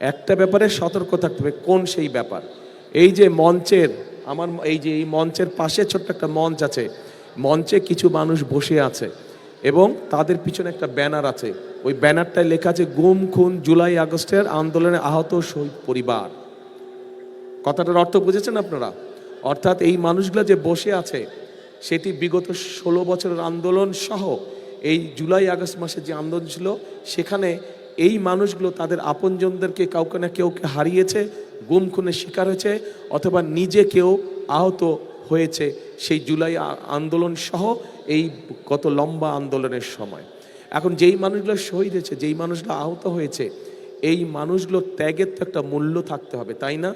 একটা ব্যাপারে সতর্ক থাকতে হবে, কোন সেই ব্যাপার? এই যে মঞ্চের, আমার এই যে এই মঞ্চের পাশে ছোট্ট একটা মঞ্চ আছে, মঞ্চে কিছু মানুষ বসে আছে এবং তাদের পিছনে একটা ব্যানার আছে। ওই ব্যানারটায় লেখা আছে, গুম, খুন, জুলাই, আগস্টের আন্দোলনে আহত শহীদ পরিবার। কথাটার অর্থ বুঝেছেন আপনারা? অর্থাৎ এই মানুষগুলো যে বসে আছে, সেটি বিগত ষোলো বছরের আন্দোলন সহ এই জুলাই, আগস্ট মাসে যে আন্দোলন ছিল, সেখানে এই মানুষগুলো তাদের আপনজনদেরকে কাউকে না কেউকে হারিয়েছে, গুম, খুনের শিকার হয়েছে, অথবা নিজে কেউ আহত হয়েছে সেই জুলাই আন্দোলন সহ এই কত লম্বা আন্দোলনের সময়। এখন যেই মানুষগুলো শহীদ হয়েছে, যেই মানুষগুলো আহত হয়েছে, এই মানুষগুলো ত্যাগের তো একটা মূল্য থাকতে হবে, তাই না?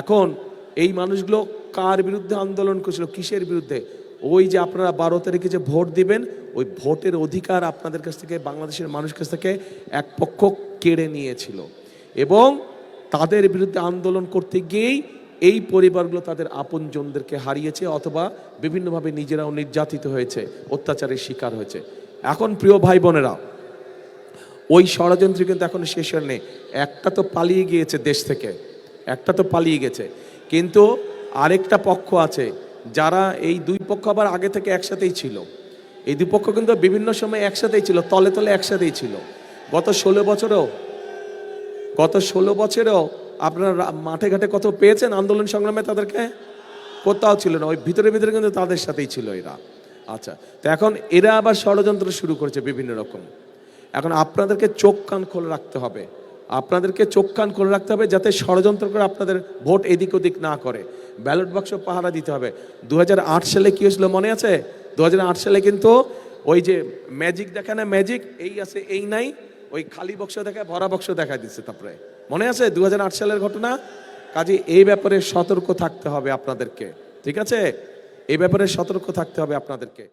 এখন এই মানুষগুলো কার বিরুদ্ধে আন্দোলন করেছিল, কিসের বিরুদ্ধে? ওই যে আপনারা বারো তারিখে যে ভোট দিবেন, ওই ভোটের অধিকার আপনাদের কাছ থেকে, বাংলাদেশের মানুষ কাছ থেকে এক পক্ষ কেড়ে নিয়েছিল। এবং তাদের বিরুদ্ধে আন্দোলন করতে গিয়েই এই পরিবারগুলো তাদের আপনজনদেরকে হারিয়েছে অথবা বিভিন্নভাবে নিজেরাও নির্যাতিত হয়েছে, অত্যাচারের শিকার হয়েছে। এখন প্রিয় ভাই বোনেরা, ওই ষড়যন্ত্র কিন্তু এখন শেষ হয়নি। একটা তো পালিয়ে গিয়েছে দেশ থেকে, একটা তো পালিয়ে গেছে। কিন্তু আরেকটা পক্ষ আছে যারা এই দুই পক্ষ আবার আগে থেকে একসাথেই ছিল। এই দুই পক্ষ কিন্তু বিভিন্ন সময় একসাথেই ছিল, তলে তলে একসাথেই ছিল। গত ষোলো বছরেও, গত ষোলো বছরেও আপনারা মাঠে ঘাটে কত পেয়েছেন আন্দোলন সংগ্রামে তাদেরকে? কোথাও ছিল না, ওই ভিতরে ভিতরে কিন্তু তাদের সাথেই ছিল এরা। আচ্ছা তো এখন এরা আবার ষড়যন্ত্র শুরু করেছে বিভিন্ন রকম। এখন আপনাদেরকে চোখ কান খোলা রাখতে হবে। আপনাদেরকে চোখ কান খোলা রাখতে হবে যাতে ষড়যন্ত্র করে আপনাদের ভোট এদিক ওদিক না করে। ব্যালট বাক্স পাহারা দিতে হবে। দুহাজার আট সালে কি হয়েছিল মনে আছে? দু হাজার আট সালে কিন্তু ওই যে ম্যাজিক দেখে না ম্যাজিক? এই আছে, এই নাই। ওই খালি বক্স দেখায় ভরা বক্স দেখা দিচ্ছে তারপরে। মনে আছে? দু হাজার আট সালের ঘটনা? কাজে এই ব্যাপারে সতর্ক থাকতে হবে আপনাদেরকে। ঠিক আছে? এই ব্যাপারে সতর্ক থাকতে হবে আপনাদেরকে।